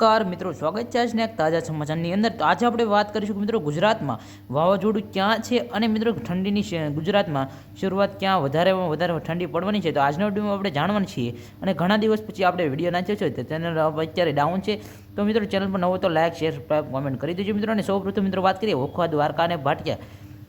Car મિત્રો, સ્વાગત છે આજના એક તાજા સમાચારની અંદર. તો આજે આપણે વાત કરીશું કે મિત્રો ગુજરાતમાં વાવાઝોડું ક્યાં છે અને મિત્રો ઠંડીની ગુજરાતમાં શરૂઆત ક્યાં વધારે વધારે ઠંડી પડવાની છે? તો આજના વિડીયોમાં આપણે જાણવાનું છીએ અને ઘણા દિવસ પછી આપણે વીડિયો નાખ્યો છે તો ચેનલ અત્યારે ડાઉન છે. તો મિત્રો, ચેનલ પર નવો તો લાઇક શેર કોમેન્ટ કરી દેજો મિત્રો. અને સૌપ્રથમ મિત્રો વાત કરીએ ઓખવા દ્વારકા અને ભાટિયા.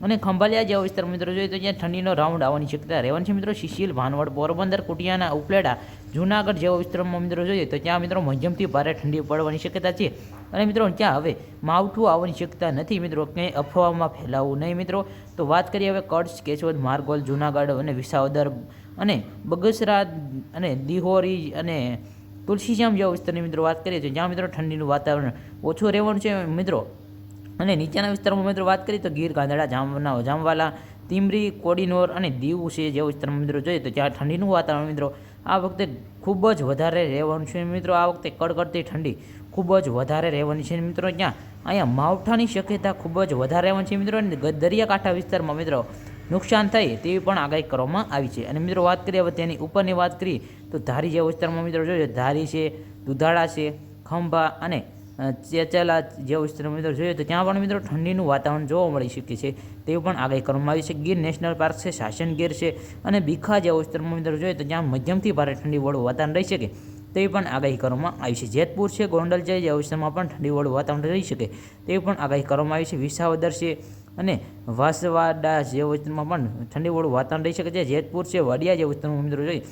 અને ખંભાલિયા જેવા વિસ્તાર મિત્રો જોઈએ તો ત્યાં ઠંડીનો રાઉન્ડ આવવાની શક્યતા રહેવાની છે મિત્રો. શિશિલ ભાનવડ, પોરબંદર, કુટિયાના, ઉપલેડા, જૂનાગઢ જેવા વિસ્તારમાં મિત્રો જોઈએ તો ત્યાં મિત્રો મધ્યમથી ભારે ઠંડી પડવાની શક્યતા છે. અને મિત્રો ત્યાં હવે માવઠું આવવાની શક્યતા નથી મિત્રો. ક્યાંય અફવામાં ફેલાવવું નહીં મિત્રો. તો વાત કરીએ હવે કચ્છ, કેશોદ, માર્ગોલ, જૂનાગઢ અને વિસાવદર અને બગસરા અને દિહોરી અને તુલસીશ્યામ જેવા વિસ્તારની મિત્રો વાત કરીએ તો જ્યાં મિત્રો ઠંડીનું વાતાવરણ ઓછું રહેવાનું છે. મિત્રો અને નીચેના વિસ્તારમાં મિત્રો વાત કરીએ તો ગીર ગાંધડા, જામના, જામવાલા, તીમરી, કોડીનોર અને દીવ છે જેવા વિસ્તારમાં મિત્રો જોઈએ તો જ્યાં ઠંડીનું વાતાવરણ મિત્રો આ વખતે ખૂબ જ વધારે રહેવાનું છે મિત્રો. આ વખતે કડકડતી ઠંડી ખૂબ જ વધારે રહેવાની છે મિત્રો ત્યાં. અહીંયા માવઠાની શક્યતા ખૂબ જ વધારે રહેવાની છે મિત્રો અને દરિયાકાંઠા વિસ્તારમાં મિત્રો નુકસાન થાય તેવી પણ આગાહી કરવામાં આવી છે. અને મિત્રો વાત કરીએ હવે તેની ઉપરની વાત કરીએ તો ધારી જેવા વિસ્તારમાં મિત્રો જોઈએ ધારી છે, દુધાળા છે, ખંભા અને ચેચેલા જે વિસ્તાર મિત્રો જોઈએ તો ત્યાં પણ મિત્રો ઠંડીનું વાતાવરણ જોવા મળી શકે છે. તે પણ આગાહી કરવામાં આવી છે. ગીર નેશનલ પાર્ક છે, શાસન ગીર છે અને બીખા જેવા વિસ્તારમાં મિત્રો જોઈએ તો ત્યાં મધ્યમથી ભારે ઠંડીવાળું વાતાવરણ રહી શકે. તેવી પણ આગાહી કરવામાં આવી છે. જેતપુર છે, ગોંડલ છે, જેવા વિસ્તારમાં પણ ઠંડીવાળું વાતાવરણ રહી શકે. તેવી પણ આગાહી કરવામાં આવી છે. વિસાવદર છે અને વાસવાડા જેવા વિસ્તારમાં પણ ઠંડીવાળું વાતાવરણ રહી શકે છે. જેતપુર છે, વડિયા જેવા વિસ્તારમાં મિત્રો જોઈએ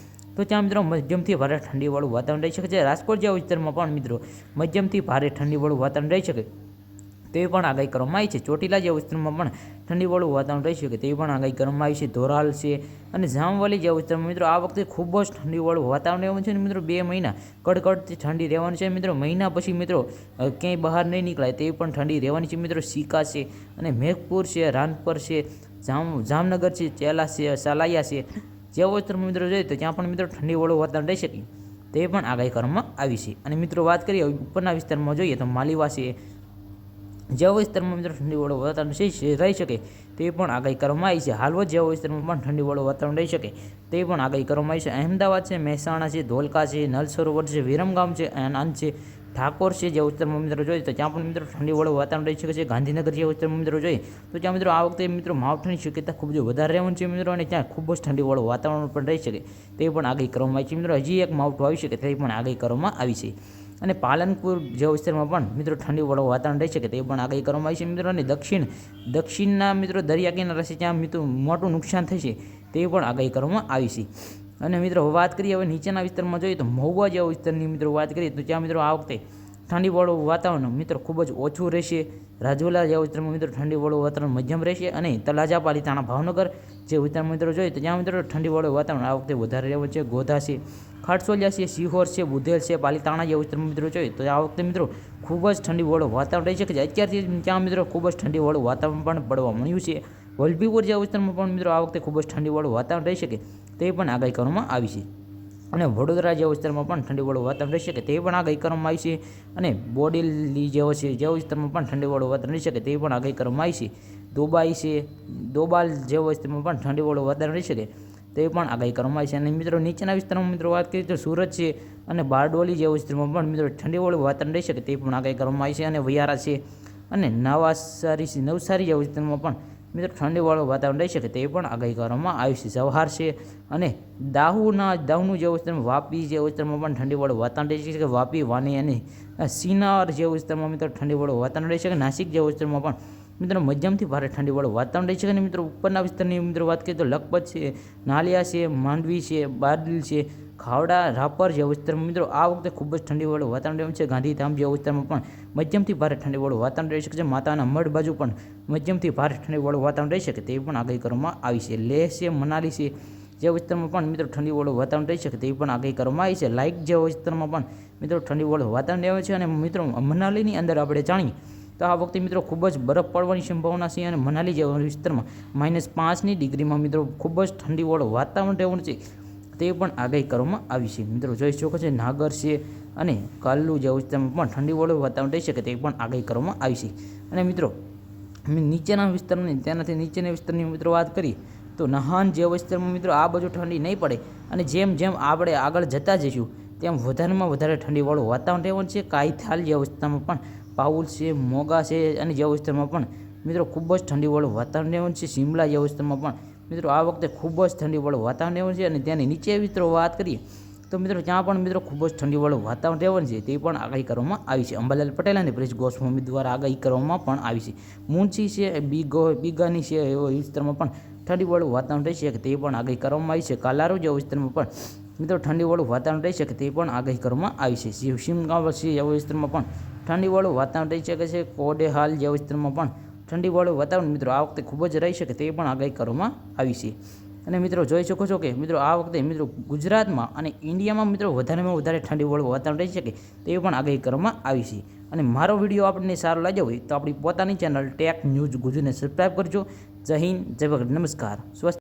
તો ત્યાં મિત્રો મધ્યમથી ભારે ઠંડીવાળું વાતાવરણ રહી શકે છે. રાજકોટ જેવા વિસ્તારમાં પણ મિત્રો મધ્યમથી ભારે ઠંડીવાળું વાતાવરણ રહી શકે. તેવી પણ આગાહી કરવામાં આવી છે. ચોટીલા જેવા વિસ્તારમાં પણ ઠંડીવાળું વાતાવરણ રહી શકે તેવી પણ આગાહી કરવામાં આવી છે. ધોરાલ છે અને જામવાલી જેવા વિસ્તારમાં મિત્રો આ વખતે ખૂબ જ ઠંડીવાળું વાતાવરણ રહેવાનું છે અને મિત્રો બે મહિના કડકડતી ઠંડી રહેવાની છે. મિત્રો મહિના પછી મિત્રો ક્યાંય બહાર નહીં નીકળાય તેવી પણ ઠંડી રહેવાની છે. મિત્રો સિકા છે અને મેઘપુર છે, રાનપર છે, જામ, જામનગર છે, ચેલા છે, સાલાયા છે જેવો વિસ્તારમાં મિત્રો જોઈએ તો ત્યાં પણ મિત્રો ઠંડીવાળું વાતાવરણ રહી શકે. તે પણ આગાહી કરવામાં આવી છે. અને મિત્રો વાત કરીએ ઉપરના વિસ્તારમાં જોઈએ તો માલીવા છે જેવા વિસ્તારમાં મિત્રો ઠંડીવાળું વાતાવરણ રહી શકે તે પણ આગાહી કરવામાં આવી છે. હાલવદ જેવા વિસ્તારમાં પણ ઠંડીવાળું વાતાવરણ રહી શકે તે પણ આગાહી કરવામાં આવી છે. અહેમદાબાદ છે, મહેસાણા છે, ધોલકા છે નલ સરોવર છે, વિરમગામ છે આનંદ છે ઠાકોર છે, જે ઉત્તરમાં મિત્રો જોઈએ, તો ત્યાં પણ મિત્રો ઠંડીવાળું વાતાવરણ રહી શકે છે. ગાંધીનગર જે ઉત્તર મિત્રો જોઈએ, તો ત્યાં મિત્રો આ વખતે મિત્રો માવઠાની શક્યતા ખૂબ જ વધારે રહેવાનું છે મિત્રો, અને ત્યાં ખૂબ જ ઠંડી વાળું વાતાવરણ પણ રહી શકે. તે પણ આગાહી કરવામાં આવી છે મિત્રો. હજી એક માવઠું આવી શકે તે પણ આગાહી કરવામાં આવી છે. અને પાલનપુર જે વિસ્તારમાં પણ મિત્રો ઠંડીવાળું વાતાવરણ રહી શકે તે પણ આગાહી કરવામાં આવી છે મિત્રો. અને દક્ષિણ, દક્ષિણના મિત્રો દરિયા કિનારા છે, ત્યાં મિત્રો મોટું નુકસાન થશે તે પણ આગાહી કરવામાં આવી છે. અને મિત્રો વાત કરીએ હવે નીચેના વિસ્તારમાં જોઈએ તો મહુવા જેવા વિસ્તારની મિત્રો વાત કરીએ તો ત્યાં મિત્રો આ વખતે ઠંડીવાળું વાતાવરણ મિત્રો ખૂબ જ ઓછું રહેશે. રાજુલા જેવા વિસ્તારમાં મિત્રો ઠંડીવાળું વાતાવરણ મધ્યમ રહેશે અને તલાજા પાલિતાણા ભાવનગર જે વિસ્તારમાં મિત્રો જોઈએ તો ત્યાં મિત્રો ઠંડીવાળું વાતાવરણ આ વખતે વધારે રહેવું છે. ગોધા છે, ખાટસોલિયા છે સિહોર છે, બુધેલ છે, પાલીતાણા જેવા વિસ્તારમાં મિત્રો જોઈએ તો આ વખતે મિત્રો ખૂબ જ ઠંડીવાળું વાતાવરણ રહી છે. અત્યારથી ત્યાં મિત્રો ખૂબ જ ઠંડીવાળું વાતાવરણ પણ પડવા મળ્યું છે. વલભીપુર જેવા વિસ્તારમાં પણ મિત્રો આ વખતે ખૂબ જ ઠંડીવાળું વાતાવરણ રહી શકે. તે પણ આગાહી કરવામાં આવી છે. અને વડોદરા જેવા વિસ્તારમાં પણ ઠંડીવાળું વાતાવરણ રહી શકે તે પણ આગાહી કરવામાં આવી છે. અને બોડેલી જેવો છે, જેવા વિસ્તારમાં પણ ઠંડીવાળું વાતાવરણ રહી શકે તે પણ આગાહી કરવામાં આવી છે. દુબાઈ છે, દોબાલ જેવા વિસ્તારમાં પણ ઠંડીવાળું વાતાવરણ રહી શકે તે પણ આગાહી કરવામાં આવી છે. અને મિત્રો, નીચેના વિસ્તારમાં મિત્રો વાત કરીએ તો સુરત છે અને બારડોલી જેવા વિસ્તારમાં પણ મિત્રો ઠંડીવાળું વાતાવરણ રહી શકે તે પણ આગાહી કરવામાં આવી છે. અને વૈયારા છે અને નવાસારી નવસારી જેવા વિસ્તારમાં પણ મિત્રો, ઠંડીવાળું વાતાવરણ રહી શકે તે પણ આગાહી કરવામાં આવી છે. જવાહર છે અને દાહુના, દાહુનું જેવું વિસ્તારમાં વાપી જે વિસ્તારમાં પણ ઠંડીવાળું વાતાવરણ રહી શકે વાપી, વાની અને સિનાર જે વિસ્તારમાં મિત્રો ઠંડીવાળું વાતાવરણ રહી શકે. નાસિક જે વિસ્તારમાં પણ મિત્રો મધ્યમથી ભારે ઠંડીવાળું વાતાવરણ રહી શકે. અને મિત્રો, ઉપરના વિસ્તારની મિત્રો વાત કરીએ તો લખપત છે, નાલિયા છે, માંડવી છે, બારડીલ છે ખાવડા, રાપર જેવા વિસ્તારમાં મિત્રો આ વખતે ખૂબ જ ઠંડીવાળું વાતાવરણ રહેવાનું છે. ગાંધીધામ જેવા વિસ્તારમાં પણ મધ્યમથી ભારે ઠંડીવાળું વાતાવરણ રહી શકે છે. માતાના મઢ બાજુ પણ મધ્યમથી ભારે ઠંડીવાળું વાતાવરણ રહી શકે તેવી પણ આગાહી કરવામાં આવી છે. લેહ છે, મનાલી છે જે વિસ્તારમાં પણ મિત્રો ઠંડીવાળું વાતાવરણ રહી શકે તેવી પણ આગાહી કરવામાં આવી છે. લાઇક જેવા વિસ્તારમાં પણ મિત્રો ઠંડીવાળું વાતાવરણ રહે છે. અને મિત્રો મનાલીની અંદર આપણે જાણીએ તો આ વખતે મિત્રો ખૂબ જ બરફ પડવાની સંભાવના છે. અને મનાલી જેવા વિસ્તારમાં માઇનસ પાંચની ડિગ્રીમાં મિત્રો ખૂબ જ ઠંડીવાળું વાતાવરણ રહેવાનું છે. તે પણ આગાહી કરવામાં આવી છે. મિત્રો, જોઈ શકો છો, નાગર છે અને કાલુ જેવા વિસ્તારમાં પણ ઠંડીવાળું વાતાવરણ રહી શકે તે પણ આગાહી કરવામાં આવી છે. અને મિત્રો નીચેના વિસ્તારની, તેનાથી નીચેના વિસ્તારની મિત્રો વાત કરીએ, તો નહાન જેવા વિસ્તારમાં મિત્રો આ બાજુ ઠંડી નહીં પડે અને જેમ જેમ આપણે આગળ જતા જઈશું, તેમ વધારેમાં વધારે ઠંડીવાળું વાતાવરણ રહેવાનું છે. કાઈથાલ જેવા વિસ્તારમાં પણ પાઉલ છે, મોગા છે અને જેવા વિસ્તારમાં પણ મિત્રો ખૂબ જ ઠંડીવાળું વાતાવરણ રહેવાનું છે. શિમલા જેવા વિસ્તારમાં પણ મિત્રો, આ વખતે ખૂબ જ ઠંડીવાળું વાતાવરણ રહેવાનું છે અને ત્યાંની નીચે મિત્રો વાત કરીએ, તો મિત્રો, ત્યાં પણ મિત્રો ખૂબ જ ઠંડીવાળું વાતાવરણ રહેવાનું છે, તે પણ આગાહી કરવામાં આવી છે. અંબાલાલ પટેલ અને પ્રેસ ગોસ્વામી દ્વારા આગાહી કરવામાં પણ આવી છે. મુંચી છે બીગો બીગાની છે, એવા વિસ્તારમાં પણ ઠંડીવાળું વાતાવરણ રહેશે કે તે પણ આગાહી કરવામાં આવી છે. કાલારો જેવા વિસ્તારમાં પણ મિત્રો ઠંડીવાળું વાતાવરણ રહેશે કે તે પણ આગાહી કરવામાં આવી છે. શિવ, શિમગાંવ છે, એવા વિસ્તારમાં પણ ઠંડીવાળું વાતાવરણ રહી શકે છે. કોડેહાલ જેવા વિસ્તારમાં પણ ઠંડીવાળું વાતાવરણ મિત્રો આ વખતે ખૂબ જ રહી શકે તે પણ આગાહી કરવામાં આવી છે. અને મિત્રો જોઈ શકો છો કે મિત્રો આ વખતે મિત્રો ગુજરાતમાં અને ઇન્ડિયામાં મિત્રો વધારેમાં વધારે ઠંડીવાળું વાતાવરણ રહી શકે તે પણ આગાહી કરવામાં આવી છે. અને મારો વીડિયો આપણને સારો લાગ્યો હોય તો આપણી પોતાની ચેનલ ટેક ન્યૂઝ ગુજરાતને સબસ્ક્રાઈબ કરજો. જય હિન્દ, જય ભગત, નમસ્કાર. સ્વસ્થ